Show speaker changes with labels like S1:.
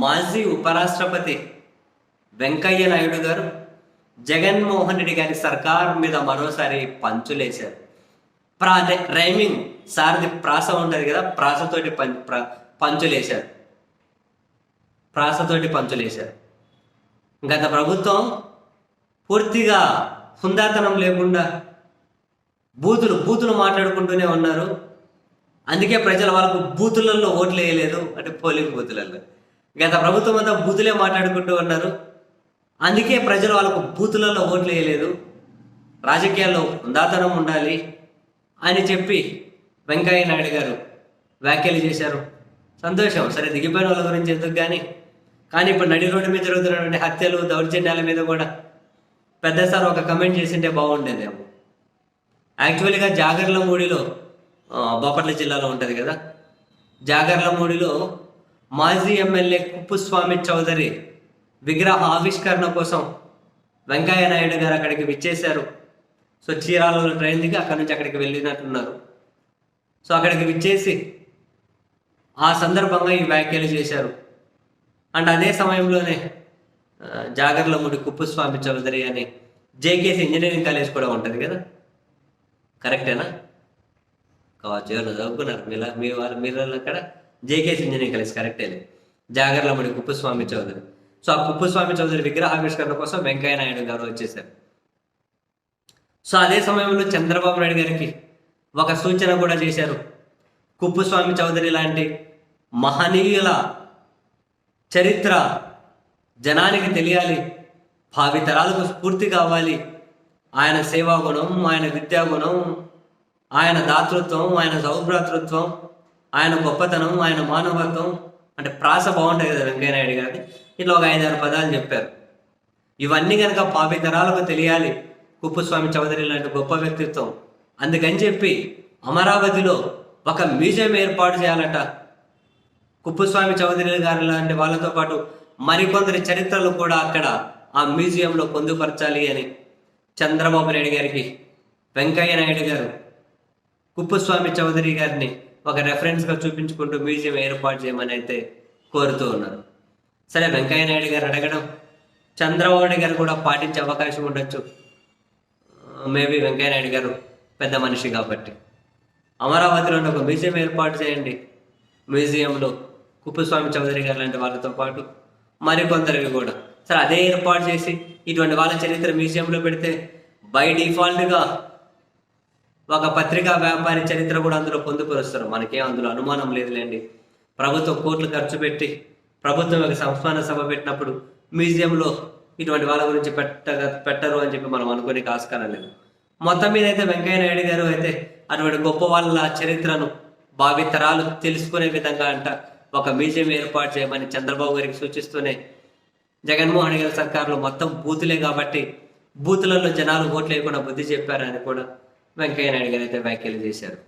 S1: మాజీ ఉపరాష్ట్రపతి వెంకయ్య నాయుడు గారు జగన్మోహన్ రెడ్డి గారి సర్కార్ మీద మరోసారి పంచులేశారు. ప్రా రైమింగ్ సార్ది ప్రాస ఉంటుంది కదా ప్రాసతోటి పం పంచులేశారు. ప్రాసతోటి పంచులేశారు. గత ప్రభుత్వం పూర్తిగా హుందాతనం లేకుండా బూతులు బూతులు మాట్లాడుకుంటూనే ఉన్నారు. అందుకే ప్రజలు వాళ్ళకు బూతులలో ఓట్లు వేయలేదు అంటే పోలింగ్ బూతులలో. గత ప్రభుత్వం అంతా బూతులే మాట్లాడుకుంటూ ఉన్నారు. అందుకే ప్రజలు వాళ్ళకు బూతులలో ఓట్లు వేయలేదు. రాజకీయాల్లో ఉందాతనం ఉండాలి అని చెప్పి వెంకయ్య నాయుడు గారు వ్యాఖ్యలు చేశారు. సంతోషం. సరే దిగిపోయిన వాళ్ళ గురించి ఎందుకు కానీ కానీ ఇప్పుడు నడి రోడ్డు మీద జరుగుతున్నటువంటి హత్యలు దౌర్జన్యాల మీద కూడా పెద్ద సార్ ఒక కమెంట్ చేసింటే బాగుండేదేమో యాక్చువల్గా జాగర్లమూడిలో మూడిలో బాపట్ల జిల్లాలో ఉంటుంది కదా? జాగర్లమూడిలో మాజీ ఎమ్మెల్యే కుప్పుస్వామి చౌదరి విగ్రహ ఆవిష్కరణ కోసం వెంకయ్య నాయుడు గారు అక్కడికి విచ్చేశారు. సో చీరాలలో ట్రైన్ దిగి అక్కడి నుంచి అక్కడికి వెళ్ళినట్టున్నారు. సో అక్కడికి విచ్చేసి ఆ సందర్భంగా ఈ వ్యాఖ్యలు చేశారు. అండ్ అదే సమయంలోనే ఆ, జాగర్లమూడి కుప్పుస్వామి చౌదరి అని జేకేసి ఇంజనీరింగ్ కాలేజ్ కూడా ఉంటుంది కదా? కరెక్టేనా? కావచ్చు ఎవరు చదువుకున్నారు? మీ వాళ్ళు మీరు అక్కడ జేకే ఇంజనీరింగ్ కలిసి కరెక్టే జాగర్లమూడి కుప్పస్వామి చౌదరి. సో ఆ కుప్పస్వామి చౌదరి విగ్రహావిష్కరణ కోసం వెంకయ్య నాయుడు గారు వచ్చేసారు. సో అదే సమయంలో చంద్రబాబు నాయుడు గారికి ఒక సూచన కూడా చేశారు. కుప్పస్వామి చౌదరి లాంటి మహనీయుల చరిత్ర జనానికి తెలియాలి. భావితరాలకు స్ఫూర్తి కావాలి. ఆయన సేవా గుణం ఆయన విద్యాగుణం ఆయన దాతృత్వం ఆయన సౌభ్రాతృత్వం ఆయన గొప్పతనం ఆయన మానవత్వం అంటే ప్రాస బాగుంటుంది కదా వెంకయ్య నాయుడు గారిని ఇట్లా ఒక ఐదారు పదాలు చెప్పారు. ఇవన్నీ కనుక పాపితరాలకు తెలియాలి. కుప్పుస్వామి చౌదరి లాంటి గొప్ప వ్యక్తిత్వం. అందుకని చెప్పి అమరావతిలో ఒక మ్యూజియం ఏర్పాటు చేయాలట. కుప్పుస్వామి చౌదరి గారి లాంటి వాళ్ళతో పాటు మరికొందరి చరిత్రలు కూడా అక్కడ ఆ మ్యూజియంలో పొందుపరచాలి అని చంద్రబాబు నాయుడు గారికి వెంకయ్య నాయుడు గారు కుప్పుస్వామి చౌదరి గారిని ఒక రెఫరెన్స్గా చూపించుకుంటూ మ్యూజియం ఏర్పాటు చేయమని అయితే కోరుతూ ఉన్నారు. సరే వెంకయ్య నాయుడు గారు అడగడం. చంద్రబాబు గారు కూడా పాటించే అవకాశం ఉండొచ్చు. మేబీ వెంకయ్య నాయుడు గారు పెద్ద మనిషి కాబట్టి. అమరావతిలో ఒక మ్యూజియం ఏర్పాటు చేయండి. మ్యూజియంలో కుప్పస్వామి చౌదరి గారు లాంటి వాళ్ళతో పాటు మరికొందరికి కూడా. సరే అదే ఏర్పాటు చేసి ఇటువంటి వాళ్ళ చరిత్ర మ్యూజియంలో పెడితే బై డిఫాల్ట్గా ఒక పత్రికా వ్యాపారి చరిత్ర కూడా అందులో పొందుపరుస్తారు. మనకేం అందులో అనుమానం లేదులేండి. ప్రభుత్వం కోట్లు ఖర్చు పెట్టి ప్రభుత్వం ఒక సంస్థాన సభ పెట్టినప్పుడు మ్యూజియంలో ఇటువంటి వాళ్ళ గురించి పెట్ట పెట్టరు అని చెప్పి మనం అనుకునే ఆస్కారం లేదు. మొత్తం మీద అయితే వెంకయ్య నాయుడు గారు అయితే అటువంటి గొప్ప వాళ్ళ చరిత్రను భావితరాలు తెలుసుకునే విధంగా అంట ఒక మ్యూజియం ఏర్పాటు చేయమని చంద్రబాబు గారికి సూచిస్తూనే జగన్మోహన్ గారి సర్కారులో మొత్తం బూతులే కాబట్టి బూతులలో జనాలు ఓట్లు వేయకుండా బుద్ధి చెప్పారని కూడా వెంకయ్య నాయుడు గారు అయితే వ్యాఖ్యలు చేశారు.